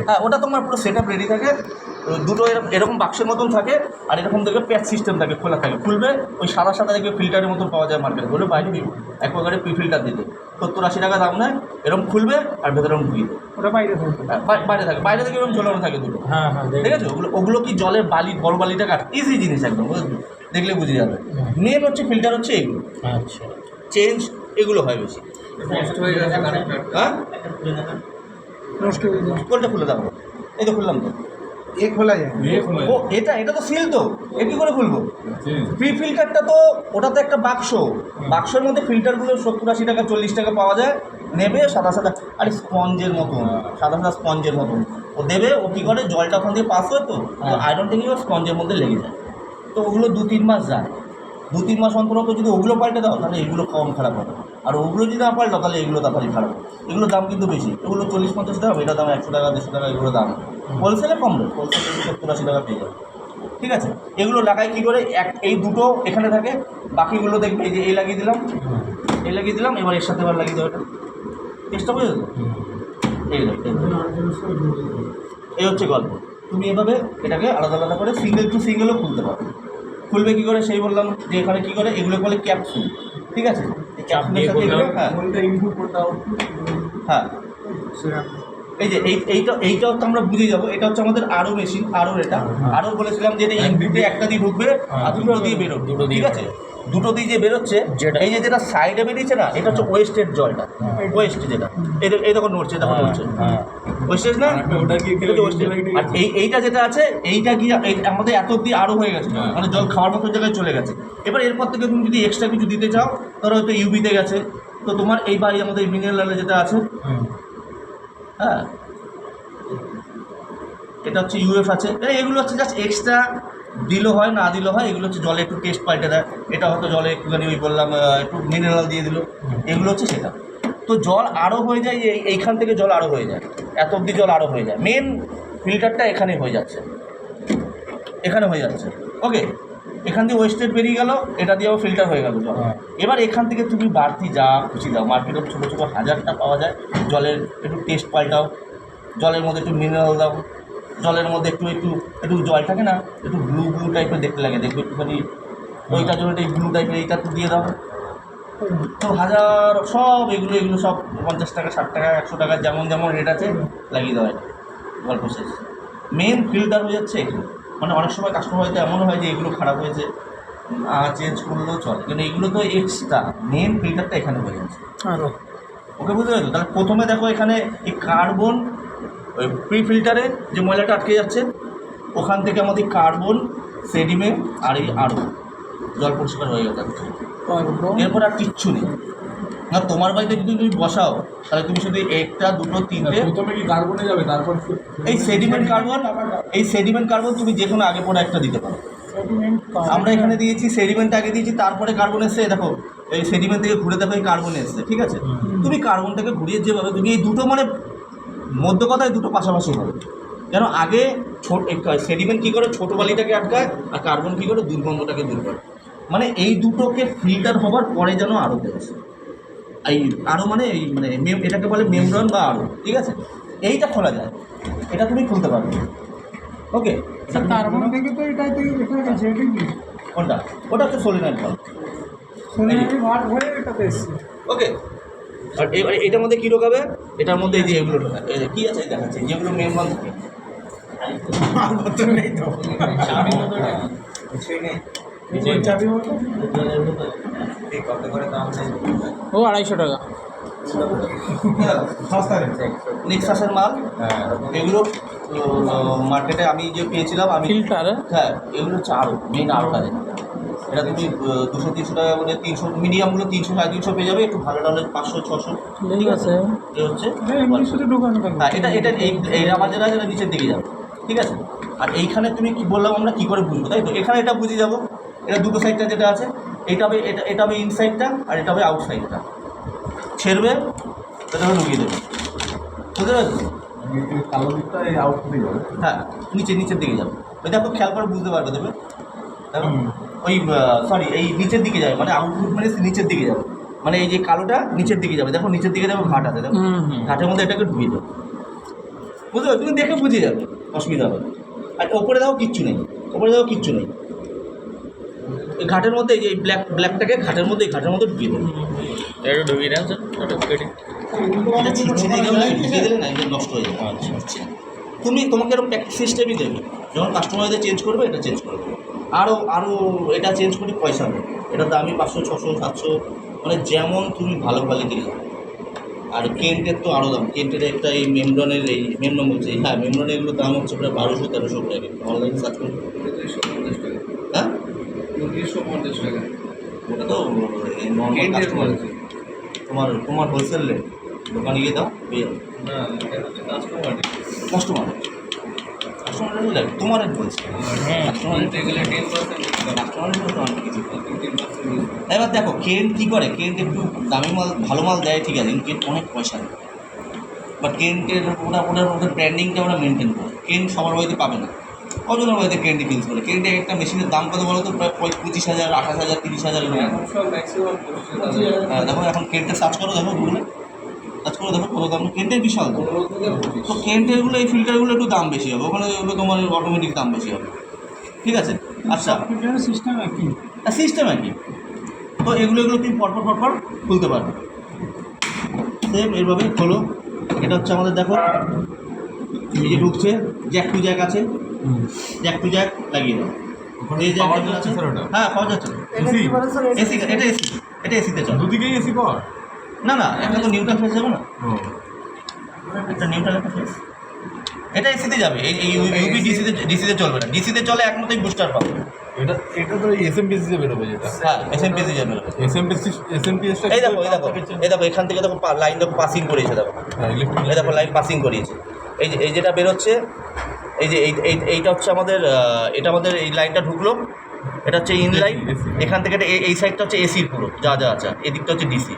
হ্যাঁ ওটা তোমার পুরো সেট আপ রেডি থাকে দুটো এরকম এরকম বাক্সের মতন থাকে আর এরকম দেখবে প্যাচ সিস্টেম থাকে খোলা থাকে। খুলবে ওই সাদা সাদা দেখবে ফিল্টারের মতন পাওয়া যায় মার্কেট বলে বাইরে একবারে পি ফিল্টার দিতে সত্তর আশি টাকা দাম নেয় এরকম খুলবে আর ভেতরে ঢুকিয়ে ওটা বাইরে থাকবে হ্যাঁ, বাইরে থাকে। বাইরে থেকে এরকম ঝোলানো থাকে দুটো। হ্যাঁ হ্যাঁ ঠিক আছে ওগুলো ওগুলো কি জলের বালি বড় বালিটা কাট? ইজি জিনিস একদম বুঝলি? দেখলে বুঝে যাবে। মেন হচ্ছে ফিল্টার হচ্ছে এগুলো। আচ্ছা। চেঞ্জ এগুলো হয় বেশি। হ্যাঁ নষ্ট হয়ে কোনটা খুলে দাও? এই তো খুললাম তো। এ খোলা যায়। ও এটা এটা তো সিল তো। এ কি করে খুলবো? প্রি ফিল্টারটা তো ওটা তো একটা বাক্স। বাক্সের মধ্যে ফিল্টারগুলো সত্তর আশি টাকা চল্লিশ টাকা পাওয়া যায়। নেবে সাদা সাদা। আর স্পঞ্জের মতন। সাদা সাদা স্পঞ্জের মতন। ও দেবে ও কী করে? জলটা ওখান থেকে পাস হয় তো। আয়রন থেকে স্পঞ্জের মধ্যে লেগে যায়। তো ওগুলো দু তিন মাস যায়। দু তিন মাস অন্তর অন্তর যদি ওগুলো পাল্টে দাও তাহলে এগুলো কম খারাপ হবে। আর ওগুলো যদি না পাল্টাও তাহলে এগুলো তাড়াতাড়ি খারাপ। এগুলোর দাম কিন্তু বেশি। এগুলো চল্লিশ পঞ্চাশ টাকা এটার দাম একশো টাকা দেড়শো টাকা এগুলো দাম। হোলসেলে কম রেট। হোলসেলে সত্তর আশি টাকা পেয়ে যাবে। ঠিক আছে? এগুলো লাগাই কী করে? এক এই দুটো এখানে থাকে। বাকিগুলো দেখবে এই যে এই লাগিয়ে দিলাম। এই লাগিয়ে দিলাম এবার এর সাথে এবার লাগিয়ে দেবো এটা চেষ্টা বুঝে এই এই হচ্ছে গল্প। তুমি এভাবে এটাকে আলাদা আলাদা করে সিঙ্গেল টু সিঙ্গেলও খুলতে পারো। খুলবে কী করে? সেই বললাম যে এখানে কী করে? এগুলো বলে ক্যাপসুল ঠিক আছে? এই ক্যাপসুলের সাথে এগুলো হ্যাঁ। হ্যাঁ। এই যে এই এইটা এইটাও তো আমরা বুঝে যাব এটা হচ্ছে আমাদের আরও মেশিন আরও এটা আরও বলেছিলাম যে এটা ইনপুটে একটা দিয়ে ঢুকবে আর দুটো দিয়ে বেরোবে দুটো ঠিক আছে? দুটো দিয়ে যে বেরোচ্ছে যেটা- এই যে যেটা সাইডে বেরিয়েছে না এটা হচ্ছে ওয়েস্টের জলটা ওয়েস্ট যেটা। এই দেখো- নড়ছে দেখো নড়ছে। হ্যাঁ। ওয়েস্টেজ না? কি। আর এই এইটা যেটা আছে এইটা এই আমাদের এত অব্দি আরও হয়ে গেছে। হ্যাঁ। মানে জল খাওয়ার মতো জায়গায় চলে গেছে। এবার এরপর থেকে তুমি যদি এক্সট্রা কিছু দিতে চাও ধরো হয়তো ইউবিতে গেছে। তো তোমার এই বাড়ি আমাদের মিনারেল যেটা আছে হ্যাঁ। এটা হচ্ছে ইউএফ আছে। এগুলো হচ্ছে জাস্ট এক্সট্রা দিলো হয় না দিলো হয়। এগুলো হচ্ছে জলে একটু টেস্ট পাল্টে দেয়। এটা হয়তো জলে একটুখানি ওই বললাম একটু মিনারেল দিয়ে দিল। এগুলো হচ্ছে সেটা। তো জল আরও হয়ে যায় এই এইখান থেকে জল আরও হয়ে যায়। এত অবধি জল আরও হয়ে যায়। মেন ফিল্টারটা এখানে হয়ে যাচ্ছে। এখানে হয়ে যাচ্ছে। ওকে এখান দিয়ে ওয়েস্টেড বেরিয়ে গেল এটা দিয়েও ফিল্টার হয়ে গেল জল। হ্যাঁ। এবার এখান থেকে তুমি বাড়তি যা খুশি দাও। মার্কেটে ছোটো ছোটো হাজারটা পাওয়া যায়। জলের একটু টেস্ট পাল্টাও। জলের মধ্যে একটু মিনারেল দাও। জলের মধ্যে একটু একটু একটু জল থাকে না একটু ব্লু ব্লু টাইপের দেখতে লাগে। দেখবে একটুখানি ওইটার জন্য এই ব্লু টাইপের এইটা একটু দিয়ে দাও। তো হাজার সব এগুলো এগুলো সব পঞ্চাশ টাকা ষাট টাকা একশো টাকা যেমন যেমন রেট আছে লাগিয়ে দেওয়া হয়। গল্প শেষ। মেন ফিল্টার হয়ে যাচ্ছে এগুলো মানে অনেক সময় কাস্টমার হয়তো এমন হয় যে এগুলো খারাপ হয়েছে চেঞ্জ করলেও চলে। কিন্তু এগুলো তো এক্সট্রা মেন ফিল্টারটা এখানে হয়ে যাচ্ছে। আরও। ওকে বুঝতে পেরেছ? তাহলে প্রথমে দেখো এখানে এই কার্বন ওই প্রি ফিল্টারে যে ময়লাটা আটকে যাচ্ছে ওখান থেকে আমাদের কার্বন সেডিমেন্ট আর এই আরও জল পরিষ্কার হয়ে যাচ্ছে এরপর আর কিচ্ছু নেই। না তোমার বাড়িতে যদি তুমি বসাও তাহলে তুমি শুধু একটা দুটো তিনটে প্রথমে কি কার্বনে যাবে? তারপর এই সেডিমেন্ট কার্বন এই সেডিমেন্ট কার্বন তুমি যে কোনো আগে পরে একটা দিতে পারো। আমরা এখানে দিয়েছি সেডিমেন্ট আগে দিয়েছি তারপরে কার্বন এসছে দেখো এই সেডিমেন্ট থেকে ঘুরে দেখো এই কার্বন এসছে ঠিক আছে? তুমি কার্বনটাকে ঘুরিয়ে যেভাবে তুমি এই দুটো মানে মধ্য কথায় দুটো পাশাপাশি হবে। যেন আগে ছোট সেডিমেন্ট কী করে ছোটো বালিটাকে আটকায় আর কার্বন কী করে দুর্গন্ধটাকে দূর করে। মানে এই দুটোকে ফিল্টার হবার পরে যেন আরও পেয়েছে এই আরও মানে এই মানে এটাকে বলে মেমব্রন বা আরও ঠিক আছে? এইটা খোলা যায়। এটা তুমি খুলতে পারবে ওকে কার্বন তো এটা থেকে দেখা গেছে এটা কি? কোনটা? ওটা হচ্ছে ভাল্ব এসেছি। ওকে আর এবার এটার মধ্যে কী ঢোকাবে? এটার মধ্যে এই যে এগুলো ঢোকাবে। কী আছে? দেখাচ্ছে যেগুলো মেন ভাল্ব থাকে। আর নেই তো। মতো ও আড়াইশো টাকা। নেক্সাসের মাল। এগুলো মার্কেটে আমি যে পেয়েছিলাম আমি ফিল্টার? হ্যাঁ এগুলো হচ্ছে আরও মেন আরোটা এটা তুমি দুশো তিনশো টাকা মানে তিনশো মিডিয়ামগুলো তিনশো সাড়ে তিনশো পেয়ে যাবে একটু ভালো হলে পাঁচশো ছশো। ঠিক আছে? এ হচ্ছে থাকবে। হ্যাঁ এটা এটা এই এই রাবার আছে এটা নিচের দিকে যাবে। ঠিক আছে? আর এইখানে তুমি কি বললাম আমরা কী করে বুঝব তাই তো? এখানে এটা বুঝে যাব। এটা দুটো সাইডটা যেটা আছে এটা হবে এটা এটা হবে ইনসাইডটা আর এটা হবে আউটসাইডটা ছেড়বে এটা হবে ঢুকিয়ে দেবে বুঝতে পারছ? কালো দিকটা এই যাবে হ্যাঁ নিচে নিচের দিকে যাবে। ওই দেখো খেয়াল করে বুঝতে পারবে দেবে ওই সরি এই নিচের দিকে যাবে মানে আউটপুট মানে নিচের দিকে যাবে। মানে এই যে কালোটা নিচের দিকে যাবে। দেখো নিচের দিকে যাবে ঘাট আছে। দেখো ঘাটের মধ্যে এটাকে ঢুকিয়ে দেবে বুঝতে পারছ? তুমি দেখে বুঝে যাবে। অসুবিধা হবে আর ওপরে দাও কিচ্ছু নেই। ওপরে দাও কিচ্ছু নেই। ঘাটের মধ্যে এই যে ব্ল্যাক ব্ল্যাকটাকে ঘাটের মধ্যে ঘাটের মধ্যে ঢুকিয়ে দেবে। এটা ঢুকিয়ে দেন স্যার ঢুকিয়ে দিলে না এটা নষ্ট হয়ে যাবে। আচ্ছা। তুমি তোমাকে এরকম প্র্যাকটিস সিস্টেমই দেবে। যখন কাস্টমারদের চেঞ্জ করবে এটা চেঞ্জ করবে। আরও আরও এটা চেঞ্জ করি পয়সা নেই এটা দামি পাঁচশো ছশো সাতশো মানে যেমন তুমি ভালো কোয়ালিটির দাও আর কেন্টের তো আরও দাম। কেন্টের একটা এই মেমরনের এই মেমরন বলছে। হ্যাঁ মেমরনের এগুলো দাম হচ্ছে প্রায় বারোশো তেরোশো টাকা। অনলাইনে সার্চ করবে হ্যাঁ ওটা তো নর্মাল কাস্টমার তোমার তোমার হোলসেল রেট দোকানে গিয়ে দাও পেয়ে যাবে। কাস্টমার কাস্টমার রেট তোমার রেট বলছি হ্যাঁ কাস্টমার রেট কাস্টমার রেট অনেক কিছু এবার দেখো কেন কী করে? কেন্ট একটু দামি মাল ভালো মাল দেয় ঠিক আছে কিন্তু অনেক পয়সা দেয়। বাট কেন্টের ওটা ওটার ওদের ব্র্যান্ডিংটা ওরা মেনটেন করে। কেন্ট সবার বাড়িতে পাবে না। কজনের বাড়িতে কেন্টে কিনতে করে কেন্টে একটা মেশিনের দাম কত বলো তো? প্রায় পঁয়- পঁচিশ হাজার আঠাশ হাজার তিরিশ হাজার এরকম। হ্যাঁ, দেখো এখন কেন্টে সার্চ করো দেখো গুগলে সার্চ করে দেখো কত দাম। কেন্টের বিশাল। দাম তো কেন্টেরগুলো এই ফিল্টারগুলো একটু দাম বেশি হবে। ওখানে ওগুলো তোমার অটোমেটিক দাম বেশি হবে। ঠিক আছে? আচ্ছা। সিস্টেম একই। সিস্টেম আর কি তো এগুলো এগুলো তুমি পরপর পরপর খুলতে পারবে। সেম এইভাবে খোলো। এটা হচ্ছে আমাদের দেখো এই যে ঢুকছে জ্যাক টু জ্যাক আছে। জ্যাক টু জ্যাক লাগিয়ে দাও। ওখানে এই পাওয়া জ্যাক হ্যাঁ পাওয়া যাচ্ছে। এসি এটা এসি এটা এসিতে চলে। দুদিকেই এসি পাওয়ার? না না একটা তো নিউট্রাল ফেস যাবে না। ও। একটা নিউট্রাল ফেস এটা এসিতে যাবে। এই ইউপি ডিসিতে ডিসিতে চলবে না। ডিসিতে চলে একমাত্রই বুস্টার পাবে। এটা এটা তো বেরোবে যেটা। হ্যাঁ এসএমপিসি এসএমপিএস এই দেখো এই দেখো এই দেখো এখান থেকে দেখো লাইন দেখো পাসিং করিয়েছে দেখো। হ্যাঁ ইলেকট্রিক এই দেখো লাইন পাসিং করিয়েছে। এই যে এই যেটা বেরোচ্ছে এই যে এই এই- এইটা হচ্ছে আমাদের এটা আমাদের এই লাইনটা ঢুকলো। এটা হচ্ছে ইন লাইন এখান থেকে এই সাইডটা হচ্ছে এসির পুরো যা যা আছে। এদিকটা হচ্ছে ডিসি